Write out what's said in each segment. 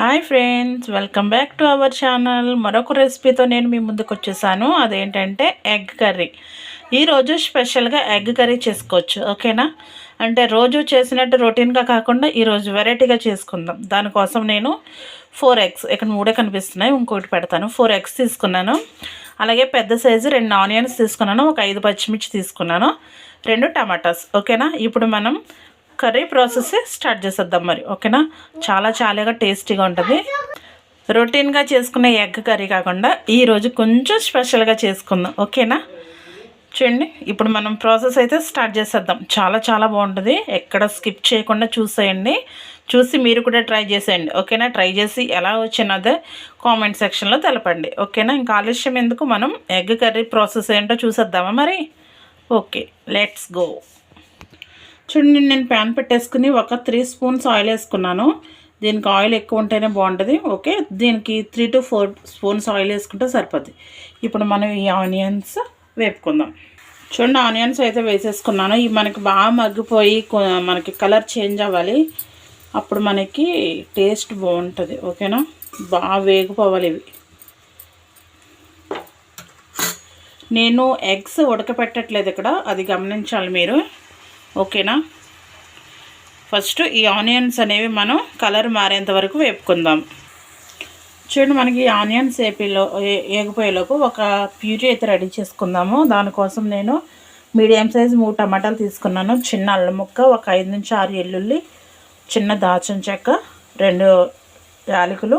Hi friends welcome back to our channel. మరొక రెసిపీతో నేను మీ ముందుకు వచ్చేసాను. అదేంటంటే ఎగ్ కర్రీ. ఈరోజు స్పెషల్గా ఎగ్ కర్రీ చేసుకోవచ్చు ఓకేనా? అంటే రోజు చేసినట్టు రొటీన్గా కాకుండా ఈరోజు వెరైటీగా చేసుకుందాం. దానికోసం నేను ఫోర్ ఎగ్స్ ఇక్కడ మూడే కనిపిస్తున్నాయి ఇంకోటి పెడతాను. ఫోర్ ఎగ్స్ తీసుకున్నాను. అలాగే పెద్ద సైజు రెండు ఆనియన్స్ తీసుకున్నాను ఒక ఐదు పచ్చిమిర్చి తీసుకున్నాను రెండు టమాటాస్ ఓకేనా? ఇప్పుడు మనం కర్రీ ప్రాసెస్ స్టార్ట్ చేసేద్దాం మరి ఓకేనా? చాలా చాలాగా టేస్టీగా ఉంటుంది. రొటీన్గా చేసుకునే ఎగ్ కర్రీ కాకుండా ఈరోజు కొంచెం స్పెషల్గా చేసుకుందాం ఓకేనా? చూడండి ఇప్పుడు మనం ప్రాసెస్ అయితే స్టార్ట్ చేసేద్దాం. చాలా చాలా బాగుంటుంది. ఎక్కడ స్కిప్ చేయకుండా చూసేయండి. చూసి మీరు కూడా ట్రై చేసేయండి ఓకేనా? ట్రై చేసి ఎలా వచ్చినదే కామెంట్ సెక్షన్లో తెలపండి ఓకేనా? ఇంకా ఆలస్యం ఎందుకు? మనం ఎగ్ కర్రీ ప్రాసెస్ ఏంటో చూసేద్దామా మరి? Okay let's go. చూడండి నేను ప్యాన్ పెట్టేసుకుని ఒక త్రీ స్పూన్స్ ఆయిల్ వేసుకున్నాను. దీనికి ఆయిల్ ఎక్కువ ఉంటేనే బాగుంటుంది ఓకే? దీనికి three two four spoons oil వేసుకుంటే సరిపోద్ది. ఇప్పుడు మనం ఈ ఆనియన్స్ వేపుకుందాం. చూడండి ఆనియన్స్ అయితే వేసేసుకున్నాను. ఇవి మనకి బాగా మగ్గిపోయి మనకి కలర్ చేంజ్ అవ్వాలి. అప్పుడు మనకి టేస్ట్ బాగుంటుంది ఓకేనా? బాగా వేగిపోవాలి ఇవి. నేను ఎగ్స్ ఉడకపెట్టట్లేదు ఇక్కడ అది గమనించాలి మీరు. ఓకేనా? ఫస్ట్ ఈ ఆనియన్స్ అనేవి మనం కలర్ మారేంత వరకు వేపుకుందాం. చూడండి మనకి ఆనియన్స్ ఏపీలో ఏగిపోయేలోపు ఒక ప్యూరీ అయితే రెడీ చేసుకుందాము. దానికోసం నేను మీడియం సైజ్ మూడు టమాటాలు తీసుకున్నాను. చిన్న అల్లం ముక్క ఒక ఐదు నుంచి ఆరు ఎల్లుల్లి చిన్న దాచిన చెక్క రెండు యాలకులు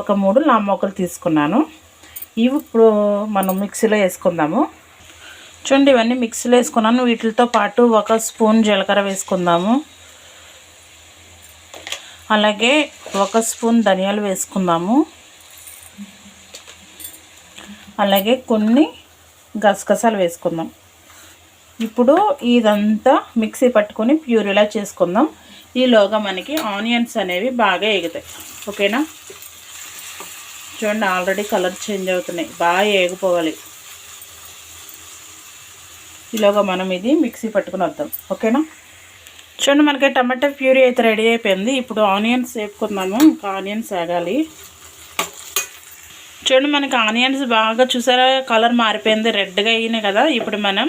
ఒక మూడు లామ్మొక్కలు తీసుకున్నాను. ఇవి ఇప్పుడు మనం మిక్సీలో వేసుకుందాము. చూడండి ఇవన్నీ మిక్సీలో వేసుకున్నాను. వీటితో పాటు ఒక స్పూన్ జీలకర్ర వేసుకుందాము. అలాగే ఒక స్పూన్ ధనియాలు వేసుకుందాము. అలాగే కొన్ని గసగసాలు వేసుకుందాం. ఇప్పుడు ఇదంతా మిక్సీ పట్టుకొని ప్యూరీలా చేసుకుందాం. ఈలోగా మనకి ఆనియన్స్ అనేవి బాగా ఎగుతాయి. ఓకేనా? చూడండి ఆల్రెడీ కలర్ చేంజ్ అవుతున్నాయి. బాగా ఏగిపోవాలి ఈలోగా మనం ఇది మిక్సీ పట్టుకుని వద్దాం. ఓకేనా? చూడండి మనకి టమాటా ప్యూరీ అయితే రెడీ అయిపోయింది. ఇప్పుడు ఆనియన్స్ వేపుకుందాము. ఇంకా ఆనియన్స్ వేగాలి. చూడండి మనకి ఆనియన్స్ బాగా చూసారా? కలర్ మారిపోయింది. రెడ్గా అయినాయి కదా. ఇప్పుడు మనం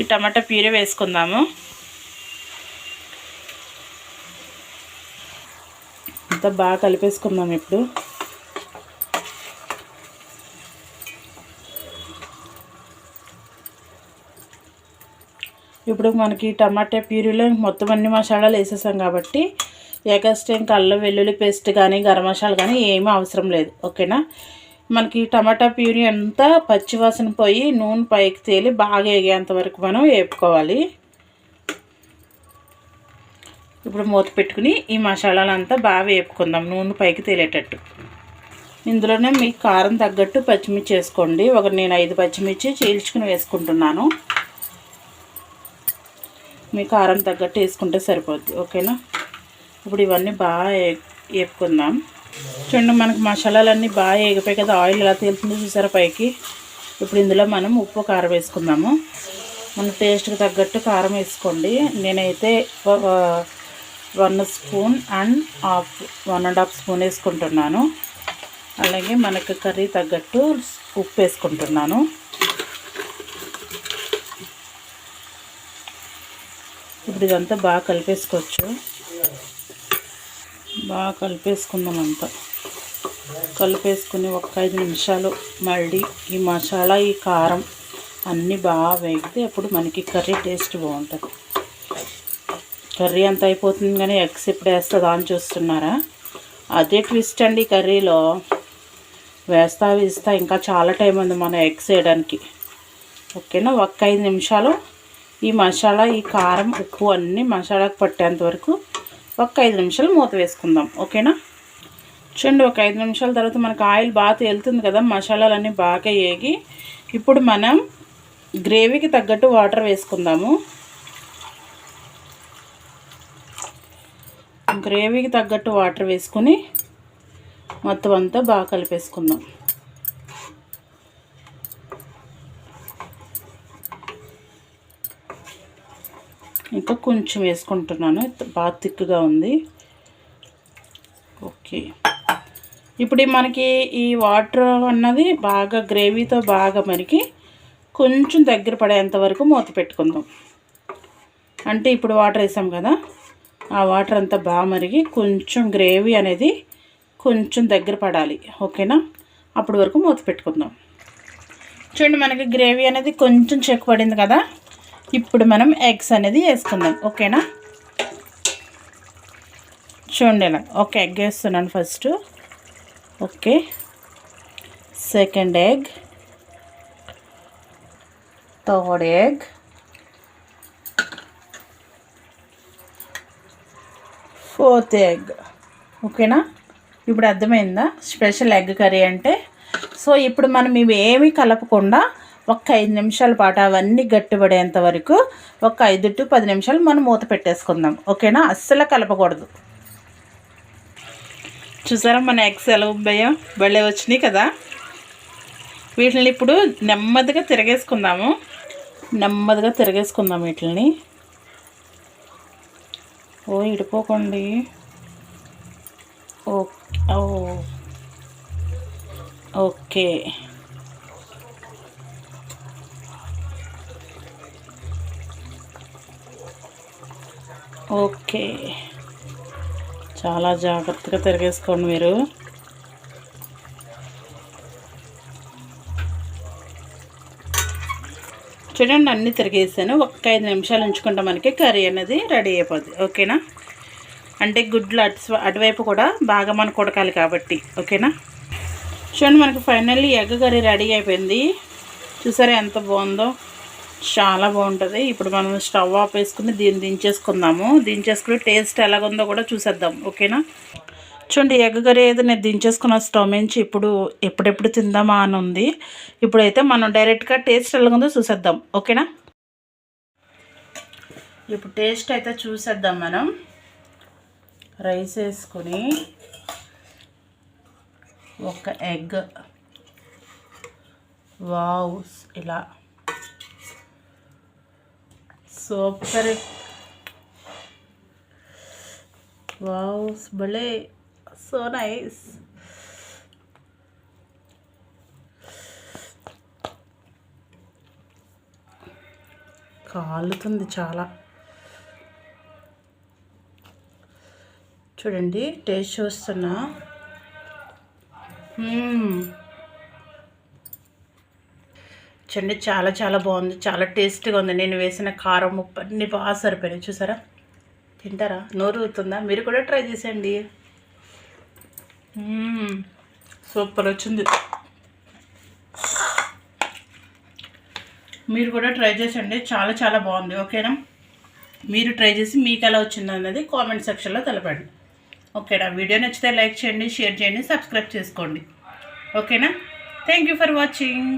ఈ టమాటా ప్యూరీ వేసుకుందాము. అంతా బాగా కలిపేసుకుందాం ఇప్పుడు. ఇప్పుడు మనకి టమాటా ప్యూరీలో మొత్తం అన్ని మసాలాలు వేసేసాం కాబట్టి ఎగస్ట్ ఇంకా అల్లం వెల్లుల్లి పేస్ట్ కానీ గరం మసాలా కానీ ఏమీ అవసరం లేదు. ఓకేనా? మనకి టమాటా ప్యూరీ అంతా పచ్చివాసన పోయి నూనె పైకి తేలి బాగా వేగేంత వరకు మనం వేపుకోవాలి. ఇప్పుడు మూత పెట్టుకుని ఈ మసాలాలంతా బాగా వేపుకుందాం నూనె పైకి తేలేటట్టు. ఇందులోనే మీకు కారం తగ్గట్టు పచ్చిమిర్చి వేసుకోండి. ఒక నేను ఐదు పచ్చిమిర్చి చీల్చుకుని వేసుకుంటున్నాను. మీ కారం తగ్గట్టు వేసుకుంటే సరిపోద్ది ఓకేనా? ఇప్పుడు ఇవన్నీ బాగా వేపుకుందాం చూడండి మనకు మసాలాలన్నీ బాగా ఎగిపోయి కదా ఆయిల్ ఎలా తేలుతుందో చూసారా పైకి? ఇప్పుడు ఇందులో మనం ఉప్పు కారం వేసుకుందాము. మన టేస్ట్కి తగ్గట్టు కారం వేసుకోండి. నేనైతే one spoon and half one and half spoon వేసుకుంటున్నాను. అలాగే మనకి కర్రీ తగ్గట్టు ఉప్పు వేసుకుంటున్నాను. ఇప్పుడు ఇదంతా బాగా కలిపేసుకోవచ్చు. బాగా కలిపేసుకుందాం అంతా కలిపేసుకుని ఒక ఐదు నిమిషాలు మళ్ళీ ఈ మసాలా ఈ కారం అన్నీ బాగా వేగితే అప్పుడు మనకి కర్రీ టేస్ట్ బాగుంటుంది. కర్రీ అంత అయిపోతుంది కానీ ఎగ్స్ ఇప్పుడు వేస్తుందా అని చూస్తున్నారా? అదే ట్విస్ట్ అండి కర్రీలో. వేస్తా వేస్తా ఇంకా చాలా టైం ఉంది మన ఎగ్స్ వేయడానికి. ఓకేనా? ఒక్క ఐదు నిమిషాలు ఈ మసాలా ఈ కారం ఉప్పు అన్నీ మసాలాకు పట్టేంత వరకు ఒక ఐదు నిమిషాలు మూత వేసుకుందాం. ఓకేనా? చూడండి ఒక ఐదు నిమిషాల తర్వాత మనకు ఆయిల్ బాగా తేలుతుంది కదా మసాలాలన్నీ బాగా వేగి ఇప్పుడు మనం గ్రేవీకి తగ్గట్టు వాటర్ వేసుకుందాము. గ్రేవీకి తగ్గట్టు వాటర్ వేసుకుని మొత్తం అంతా బాగా కలిపేసుకుందాం. ఇంకా కొంచెం వేసుకుంటున్నాను. బాగా తిక్కుగా ఉంది. ఓకే. ఇప్పుడు మనకి ఈ వాటర్ అన్నది బాగా గ్రేవీతో బాగా మరికి కొంచెం దగ్గర పడేంత వరకు మూత పెట్టుకుందాం. అంటే ఇప్పుడు వాటర్ వేసాం కదా ఆ వాటర్ అంతా బాగా మరిగి కొంచెం గ్రేవీ అనేది కొంచెం దగ్గర పడాలి. ఓకేనా? అప్పటి వరకు మూత పెట్టుకుందాం. చూడండి మనకి గ్రేవీ అనేది కొంచెం చెక్కు పడింది కదా ఇప్పుడు మనం ఎగ్స్ అనేది వేసుకుందాం ఓకేనా? చూడండి ఇలా ఒక ఎగ్ వేస్తున్నాను first. Okay. Second egg. Third egg. Fourth egg. ఓకేనా? ఇప్పుడు అర్థమైందా? స్పెషల్ ఎగ్ కర్రీ అంటే. సో ఇప్పుడు మనం ఇవి ఏమీ కలపకుండా ఒక ఐదు నిమిషాల పాటు అవన్నీ గట్టిపడేంత వరకు ఒక ఐదు టు పది నిమిషాలు మనం మూత పెట్టేసుకుందాం. ఓకేనా? అస్సలు కలపకూడదు. చూసారా మన ఎగ్స్ ఎలా ఉబ్బాయో భలే వచ్చినాయి కదా? వీటిని ఇప్పుడు నెమ్మదిగా తిరగేసుకుందాము. నెమ్మదిగా తిరగేసుకుందాం వీటిని ఓ ఇడిపోకండి. ఓకే ఓ. ఓకే. ఓకే. చాలా జాగ్రత్తగా తిరిగేసుకోండి మీరు. చూడండి అన్నీ తిరిగేసాను. ఒక ఐదు నిమిషాలు ఉంచుకుంటే మనకి కర్రీ అనేది రెడీ అయిపోద్ది. ఓకేనా? అంటే గుడ్లు అటు అటువైపు కూడా బాగా మనకు ఉడకాలి కాబట్టి. ఓకేనా? చూడండి మనకి ఫైనల్లీ ఎగ్ కర్రీ రెడీ అయిపోయింది. చూసారా ఎంత బాగుందో? చాలా బాగుంటుంది. ఇప్పుడు మనం స్టవ్ ఆఫ్ వేసుకుని దీన్ని దించేసుకుందాము. దించేసుకుని టేస్ట్ ఎలాగుందో కూడా చూసేద్దాం. ఓకేనా? చూడండి ఎగ్ కర్రీ అయితే నేను దించేసుకున్న స్టవ్ నుంచి ఇప్పుడు ఎప్పుడెప్పుడు తిందామా అని ఉంది. ఇప్పుడైతే మనం డైరెక్ట్గా టేస్ట్ ఎలాగుందో చూసేద్దాం. ఓకేనా? ఇప్పుడు టేస్ట్ అయితే చూసేద్దాం మనం. రైస్ వేసుకుని ఒక ఎగ్. వావ్ ఇలా సూపర్ వావ్ భలే సో నైస్ కాలుతుంది చాలా. చూడండి టేస్ట్ చూస్తున్నా. Hmm. చూడండి చాలా చాలా బాగుంది. చాలా టేస్ట్గా ఉంది. నేను వేసిన కారం ఉప్పు అన్ని బాగా సరిపోయినాయి. చూసారా? తింటారా? నోరు ఊరుతుందా? మీరు కూడా ట్రై చేసేయండి. సూపర్ వచ్చింది. మీరు కూడా ట్రై చేసండి చాలా చాలా బాగుంది. ఓకేనా? మీరు ట్రై చేసి మీకు ఎలా వచ్చింది అన్నది కామెంట్ సెక్షన్లో తెలపండి. ఓకేనా? వీడియో నచ్చితే లైక్ చేయండి షేర్ చేయండి సబ్స్క్రైబ్ చేసుకోండి. ఓకేనా? Thank you for watching.